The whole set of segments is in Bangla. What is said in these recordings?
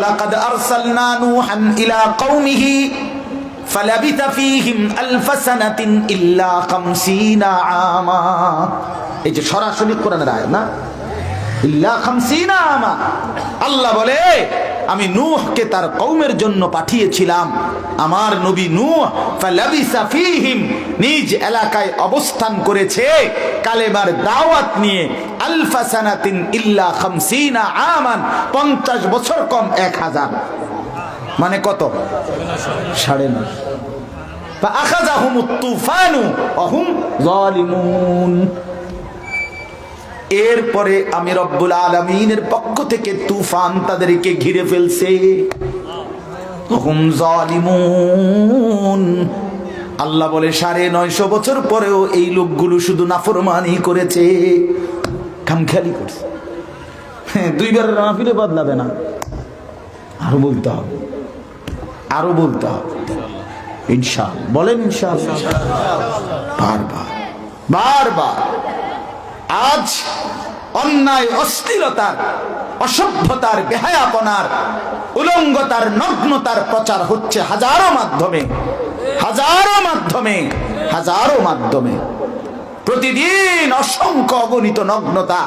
ওয়ালাকাদ আরসালনা নূহান ইলা কওমিহি ফালাবিথা ফীহিম আলফ সানাতিন ইল্লা 50 আমা। এই যে সরাসরি কোরআনের আয়াত না? ইল্লা 50 আমা। আল্লাহ বলে আমি নূহকে তার কওমের জন্য পাঠিয়েছিলাম আমার নবী নূহ ফালাবিসা ফীহিম নিজ এলাকায় অবস্থান করেছে কালেমার দাওয়াত নিয়ে আলফা সানাতিন ইল্লা 50 আমান 50 বছর কম 1000 মানে কত সাড়ে নয় فأخذهم الطوفان وهم ظالمون এরপরে আমি রব্বুল আলমিনের পক্ষ থেকে তুফান তাদেরকে ঘিরে ফেলছে। আল্লাহ বলে সাড়ে নয়শো বছর পরেও এই লোকগুলো শুধু নাফরমানি করেছে খামখেয়ালি করছে। হ্যাঁ, দুইবার মাহফিলে বদলাবে না। আরও বলতে হবে। আরও বলতে হবে। ইনশাল বলেন ইনশাল বারবার। বারবার। আজ অন্যায়, অস্থিরতার, অসভ্যতার, বেহায়াপনার, উলঙ্গতার, নগ্নতার প্রচার হচ্ছে হাজারো মাধ্যমে হাজারো মাধ্যমে হাজারো মাধ্যমে। প্রতিদিন অসংখ্য অগণিত নগ্নতা।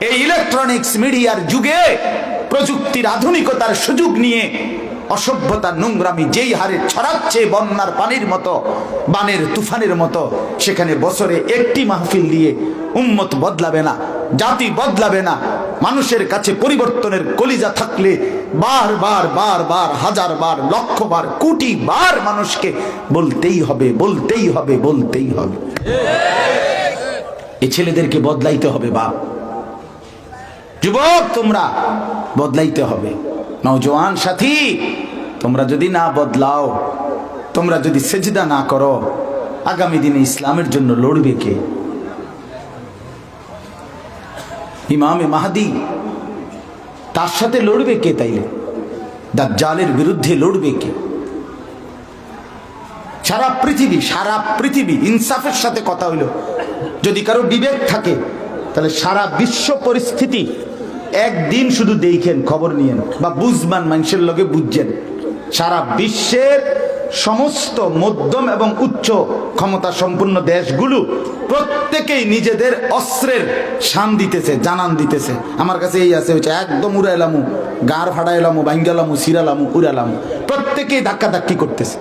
এই ইলেকট্রনিক্স মিডিয়ার যুগে প্রযুক্তির আধুনিকতার সুযোগ নিয়ে অসভ্যতার নোংরামি যেই হারে ছড়াচ্ছে বন্যার পানির মতো, বানের তুফানের মতো, সেখানে বছরে একটি মাহফিল দিয়ে উম্মত বদলাবে না, জাতি বদলাবে না, মানুষের কাছে পরিবর্তনের কলিজা থাকলে বার বার বার বার, হাজার বার, লক্ষ বার, কোটি বার মানুষকে বলতেই হবে বলতেই হবে বলতেই হবে। এ ছেলেদেরকে বদলাইতে হবে বাপ। যুবক, তোমরা বদলাইতে হবে। নওজোয়ান সাথী, তোমরা যদি না বদলাও, তোমরা যদি সেজদা না করো, আগামী দিনে ইসলামের জন্য লড়বে কে? ইমামে মাহাদি, তার সাথে লড়বে কে তাইলে? দাজ্জালের বিরুদ্ধে লড়বে কে? সারা পৃথিবী সারা পৃথিবী ইনসাফের সাথে কথা হইল। যদি কারও বিবেক থাকে, তাহলে সারা বিশ্ব পরিস্থিতি একদিন শুধু দেখেন, খবর নিয়েন। বা বুঝবান মানুষের লগে বুঝছেন সারা বিশ্বের সমস্ত মধ্যম এবং উচ্চ ক্ষমতা সম্পন্ন দেশগুলো প্রত্যেকেই নিজেদের অস্ত্রের শান দিতেছে, জানান দিতেছে। আমার কাছে এই আছে, হচ্ছে একদম উড়াইলামু গার ফাড়াইলামু ভাঙ্গালামু সিরালামু উড়ালামু প্রত্যেকেই ধাক্কা ধাক্কি করতেছে।